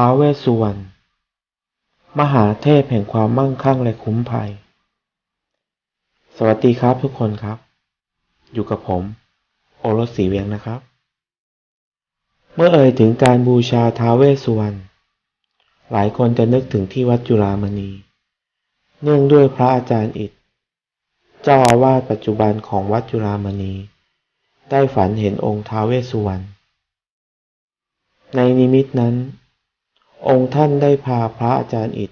ท้าวเวสสุวรรณมหาเทพแห่งความมั่งคั่งและคุ้มภัย สวัสดีครับทุกคนครับ อยู่กับผม โอรสสีเวียงนะครับ เมื่อเอ่ยถึงการบูชาท้าวเวสสุวรรณหลายคนจะนึกถึงที่วัดจุฬามณี เนื่องด้วยพระอาจารย์อิฐเจ้าอาวาสปัจจุบันของวัดจุฬามณี ได้ฝันเห็นองค์ท้าวเวสสุวรรณในนิมิตนั้น องค์ท่านได้พาพระอาจารย์อิฐ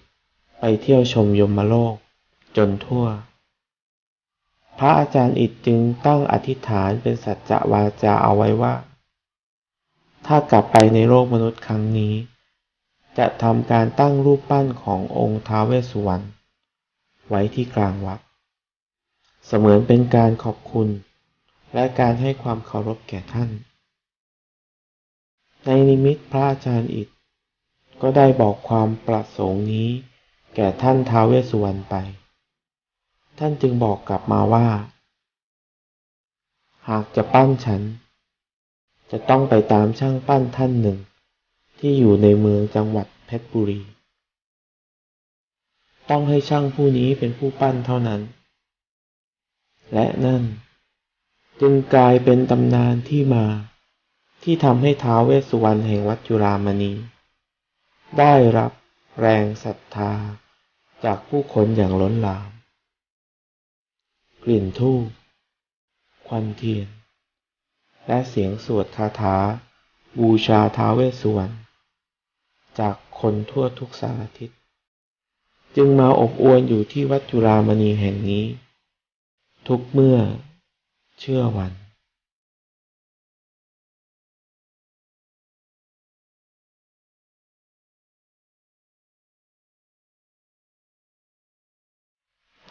ไปเที่ยวชมยมโลก จนทั่ว พระอาจารย์อิฐจึงตั้งอธิษฐานเป็นสัจจะวาจาเอาไว้ว่า ถ้ากลับไปในโลกมนุษย์ครั้งนี้ จะทำการตั้งรูปปั้นขององค์ท้าวเวสสุวรรณไว้ที่กลางวัด เสมือนเป็นการขอบคุณ และการให้ความเคารพแก่ท่าน ในนิมิตพระอาจารย์อิฐ ก็ได้บอกความประสงค์นี้ แก่ท่านท้าวเวสสุวรรณไป ท่านจึงบอกกลับมาว่า หากจะปั้นฉัน จะต้องไปตามช่างปั้นท่านหนึ่ง ที่อยู่ในเมืองจังหวัดเพชรบุรี ต้องให้ช่างผู้นี้เป็นผู้ปั้นเท่านั้น และนั่น จึงกลายเป็นตำนานที่มาที่ทำให้ท้าวเวสสุวรรณแห่งวัดจุฬามณี ได้รับแรงศรัทธาจากผู้คนอย่างล้นหลาม กลิ่นธูปควันเทียน และเสียงสวดคาถา บูชาท้าเวสสุวรรณจากคนทั่วทุกสารทิศ จึงมาอบอวลอยู่ที่วัดจุฬามณีแห่งนี้ ทุกเมื่อเชื่อวัน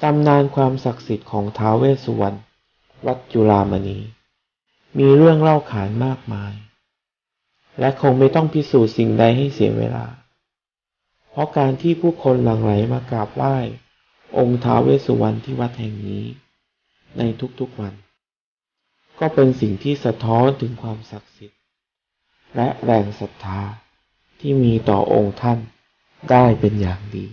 ตำนานความศักดิ์สิทธิ์ของท้าวเวสสุวรรณวัดจุฬามณี มีเรื่องเล่าขานมากมาย และคงไม่ต้องพิสูจน์สิ่งใดให้เสียเวลา เพราะการที่ผู้คนหลั่งไหลมากราบไหว้ องค์ท้าวเวสสุวรรณที่วัดแห่งนี้ ในทุกๆวัน ก็เป็นสิ่งที่สะท้อนถึงความศักดิ์สิทธิ์ และแรงศรัทธาที่มีต่อองค์ท่านได้เป็นอย่างดี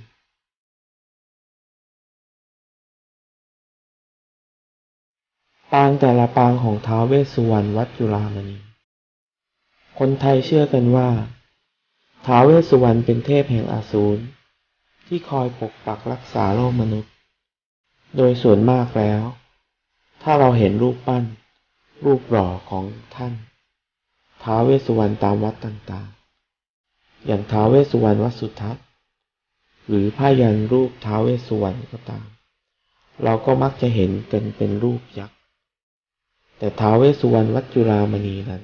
ปางแต่ละปางของท้าวเวสสุวรรณวัดจุฬามณี คนไทยเชื่อกันว่าท้าวเวสสุวรรณเป็นเทพแห่งอาสูรที่คอยปกปักรักษาโลกมนุษย์ โดยส่วนมากแล้ว ถ้าเราเห็นรูปปั้น รูปหล่อของท่านท้าวเวสสุวรรณตามวัดต่างๆ อย่างท้าวเวสสุวรรณวัดสุทัศน์ หรือผ้ายันรูปท้าวเวสสุวรรณก็ตาม เราก็มักจะเห็นกันเป็นรูปยักษ์ แต่ท้าวเวสสุวรรณวัดจุฬามณีนั้น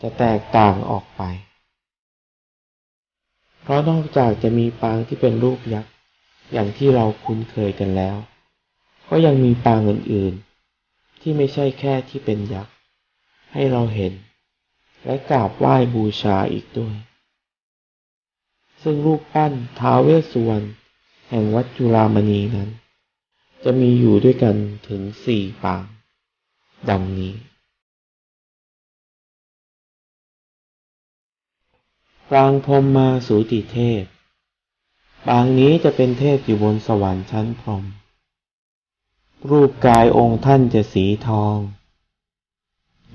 จะแตกต่างออกไป เพราะนอกจากจะมีปางที่เป็นรูปยักษ์อย่างที่เราคุ้นเคยกันแล้ว ก็ยังมีปางอื่นๆ ที่ไม่ใช่แค่ที่เป็นยักษ์ให้เราเห็น และกราบไหว้บูชาอีกด้วย ซึ่งรูปปั้นท้าวเวสสุวรรณแห่งวัดจุฬามณีนั้น จะมีอยู่ด้วยกันถึงสี่ปาง ดังนี้ ปางพรหมมาสูติเทพ ปางนี้จะเป็นเทพอยู่บนสวรรค์ชั้นพรหมรูปกายองค์ท่านจะสีทอง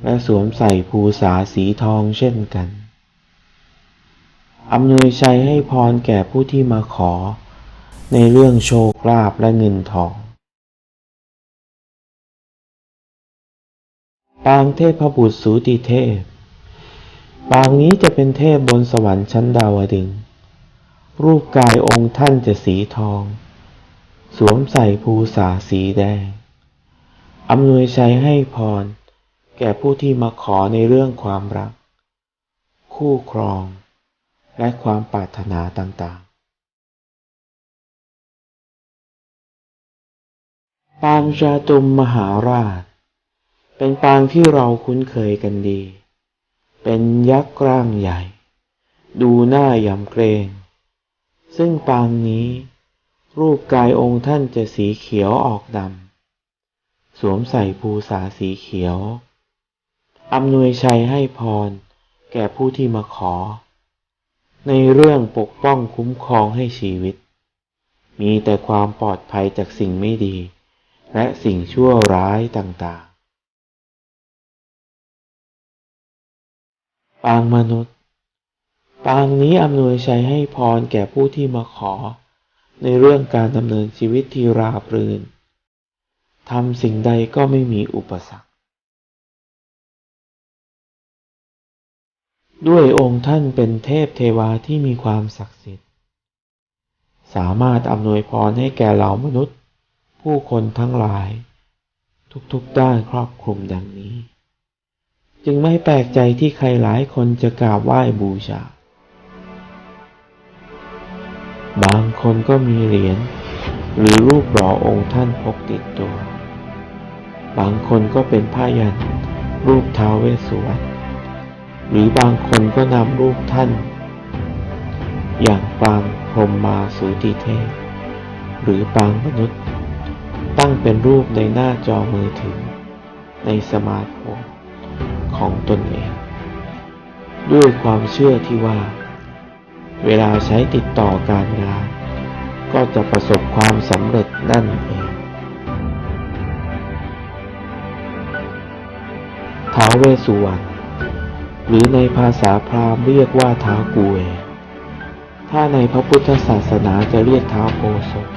และสวมใส่ภูษาสีทองเช่นกันอำนวยชัยให้พรแก่ผู้ที่มาขอ ในเรื่องโชคลาภและเงินทอง ปางเทพบุตรสูติเทพ ปางนี้จะเป็นเทพบนสวรรค์ชั้นดาวดึง รูปกายองค์ท่านจะสีทอง สวมใส่ภูษาสีแดง อำนวยชัยให้พร แก่ผู้ที่มาขอในเรื่องความรัก คู่ครอง และความปรารถนาต่างๆ ปางชาตุมมหาราช เป็นปางที่เราคุ้นเคยกันดี เป็นยักษ์ร่างใหญ่ ดูหน้ายำเกรง ซึ่งปางนี้ รูปกายองค์ท่านจะสีเขียวออกดำ สวมใส่ภูษาสีเขียว อำนวยชัยให้พร แก่ผู้ที่มาขอ ในในเรื่องปกป้องคุ้มครองให้ชีวิต มีแต่ความปลอดภัยจากสิ่งไม่ดี และสิ่งชั่วร้ายต่างๆ ปางมนุษย์ ปางนี้อำนวยใชัยให้พรแก่ผู้ที่มาขอ ในเรื่องการดำเนินชีวิตที่ราบรื่นทำสิ่งใดก็ไม่มีอุปสรรค ด้วยองค์ท่านเป็นเทพเทวาที่มีความศักดิ์สิทธิ์ สามารถอำนวยพรให้แก่เหล่ามนุษย์ ผู้คนทั้งหลาย ทุกๆด้านครอบคลุมดังนี้ จึงไม่แปลกใจที่ใครหลายคนจะกราบไหว้บูชา บางคนก็มีเหรียญหรือรูปหล่อองค์ท่านพกติดตัว บางคนก็เป็นผ้ายัน รูปท้าวเวสสุวรรณหรือบางคนก็นำรูปท่าน อย่างปางพรมมาสูติเทพหรือปางมนุษย์ ตั้งเป็นรูปในหน้าจอมือถือ ในสมาร์ทโฟน ของตนเอง ด้วยความเชื่อที่ว่า เวลาใช้ติดต่อการงาน ก็จะประสบความสำเร็จนั่นเอง ท้าวเวสสุวรรณหรือในภาษาพราหมณ์เรียกว่าท้าวกูเว ถ้าในพระพุทธศาสนาจะเรียกท้าวโพศพ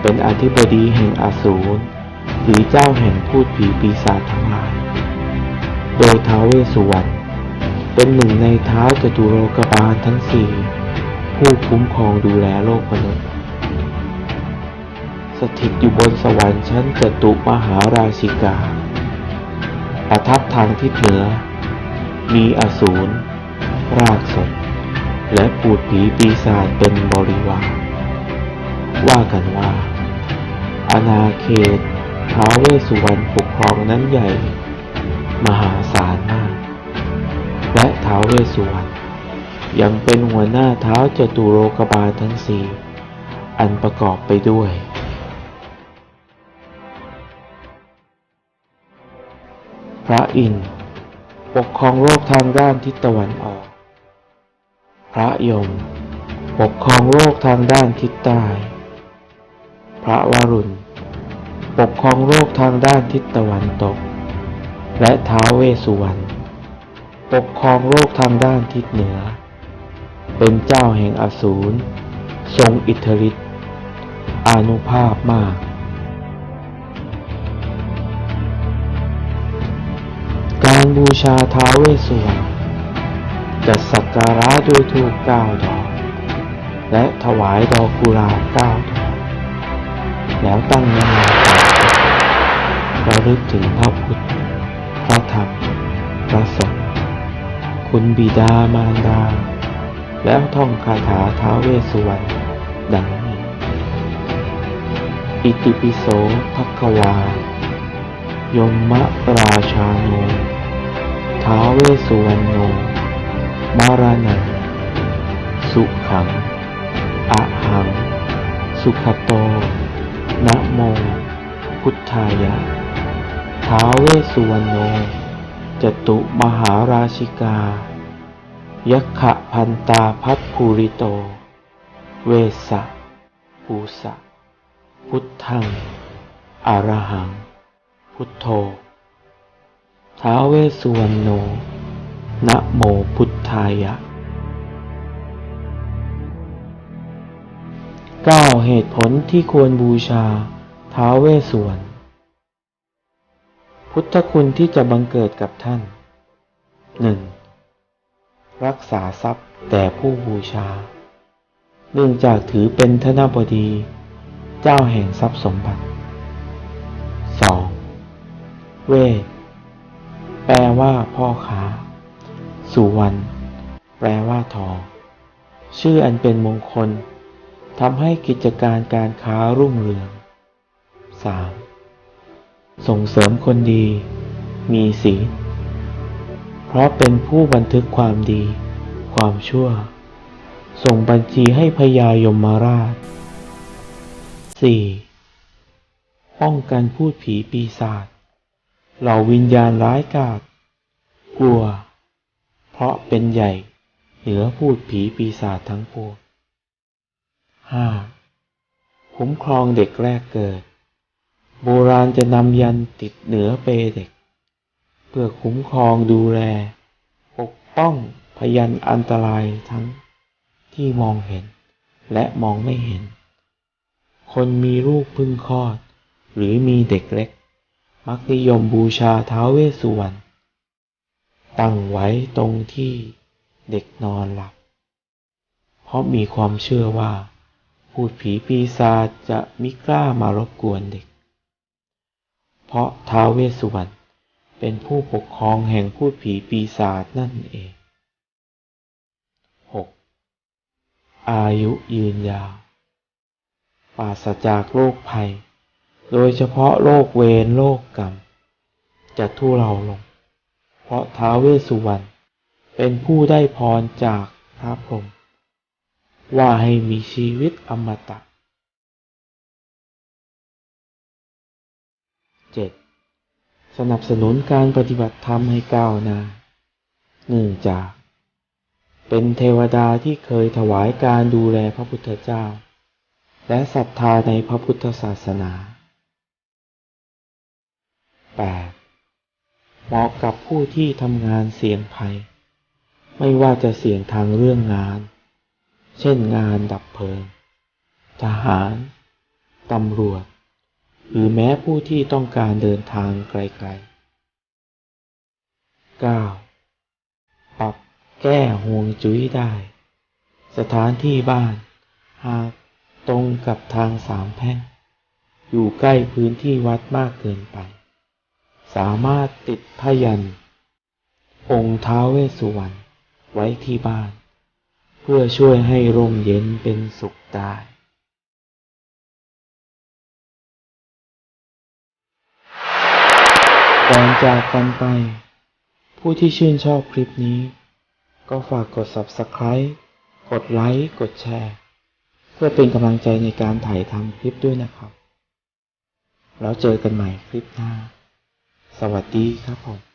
เป็นอธิบดีแห่งอสูรหรือเจ้าแห่งพูดผีปีศาจทั้งหลาย โดยท้าวเวสสุวรรณเป็นหนึ่งในท้าจตุโลกบาลทั้งสี่ผู้คุ้มครองดูแลโลกมนุษย์ สถิตอยู่บนสวรรค์ชั้นจตุมหาราชิกา ประทับทางทิศเหนือ มีอสูร รากศพและปูดผีปีศาจเป็นบริวารว่ากันว่า อาณาเขตท้าวเวสสุวรรณปกครองนั้นใหญ่ มหาศาลมาก และท้าวเวสสุวรรณยังเป็นหัวหน้าเท้าจตุโลกบาลทั้งสี่อันประกอบไปด้วย พระอินทร์ปกครองโลกทางด้านทิศตะวันออก พระยม ปกครองโลกทางด้านทิศใต้ พระวรุณ ปกครองโลกทางด้านทิศตะวันตก และท้าวเวสุวรรณปกครองโลกทางด้านทิศเหนือ เป็นเจ้าแห่งอสูร ทรงอิทธิฤทธิ์อานุภาพมาก การบูชาท้าวเวสสุวรรณจะสักการะด้วยธูปเก้าดอก และถวายดอกกุหลาบเก้าดอก แล้วตั้งนามาระลึกถึงพระพุทธ ระธรรม พระสงฆ์คุณบิดามารดา แล้วท่องคาถาท้าเวสุวรรณดังนี้ อิติปิโสภควา ยมมะราชาโนท้าเวสสุวรรณโน มารานัง สุขังอะหัง สุขโต นะโม พุทธายะ ท้าเวสสุวรรณโนจตุมหาราชิกา ยักขะพันตาพัทภูริโต เวสสะภูสะ พุทธังอรหัง พุทโธ ท้าเวสสุวรรณโน นะโมพุทธายะเก้าเหตุผลที่ควรบูชาท้าเวสสุวรรณ พุทธคุณที่จะบังเกิดกับท่าน 1. รักษาทรัพย์แต่ผู้บูชา เนื่องจากถือเป็นธนบดี เจ้าแห่งทรัพย์สมบัติ 2. เวท แปลว่าพ่อค้า สุวรรณ แปลว่าทอง ชื่ออันเป็นมงคลทำให้กิจการการค้ารุ่งเรือง 3. ส่งเสริมคนดี มีศีล เพราะเป็นผู้บันทึกความดี ความชั่ว ส่งบัญชีให้พญายมราช 4. ป้องกันพูดผีปีศาจเหล่าวิญญาณร้ายกาจกลัว เพราะเป็นใหญ่ เหนือพูดผีปีศาจทั้งปวงห้าคุ้มครองเด็กแรกเกิด โบราณจะนำยันติดเหนือเปเด็ก เพื่อคุ้มครองดูแล ปกป้องพยันอันตรายทั้งที่มองเห็นและมองไม่เห็น คนมีลูกพึ่งคลอด หรือมีเด็กเล็ก มักนิยมบูชาท้าวเวสสุวรรณตั้งไว้ตรงที่เด็กนอนหลับ เพราะมีความเชื่อว่า พูดผีปีศาจจะมิกล้ามารบกวนเด็ก ราะท้าวเวสสุวรรณเป็นผู้ปกครองแห่งพูดผีปีศาจนั่นเอง 6. อายุยืนยาว ปราศจากโรคภัย โดยเฉพาะโรคเวรโรคกรรม จะทุเลาลง เพราะท้าวเวสสุวรรณเป็นผู้ได้พรจากพระพรหมว่าให้มีชีวิตอมตะ 7. สนับสนุนการปฏิบัติธรรมให้ก้าวหน้าเนื่องจาก เป็นเทวดาที่เคยถวายการดูแลพระพุทธเจ้า และศรัทธาในพระพุทธศาสนา 8. เหมาะกับผู้ที่ทำงานเสี่ยงภัย ไม่ว่าจะเสี่ยงทางเรื่องงาน เช่นงานดับเพลิง ทหาร ตำรวจ หรือแม้ผู้ที่ต้องการเดินทางไกลๆ 9. ปรับแก้ห่วงจุ้ยได้ สถานที่บ้าน หากตรงกับทางสามแพร่ง อยู่ใกล้พื้นที่วัดมากเกินไป สามารถติดพยัน องค์ท้าเวสสุวรรณไว้ที่บ้าน เพื่อช่วยให้ร่มเย็นเป็นสุขได้ ก่อนจากกันไป ผู้ที่ชื่นชอบคลิปนี้ ก็ฝากกด Subscribe กดไลค์ กดแชร์ เพื่อเป็นกำลังใจในการถ่ายทำคลิปด้วยนะครับ แล้วเจอกันใหม่คลิปหน้า สวัสดีครับผม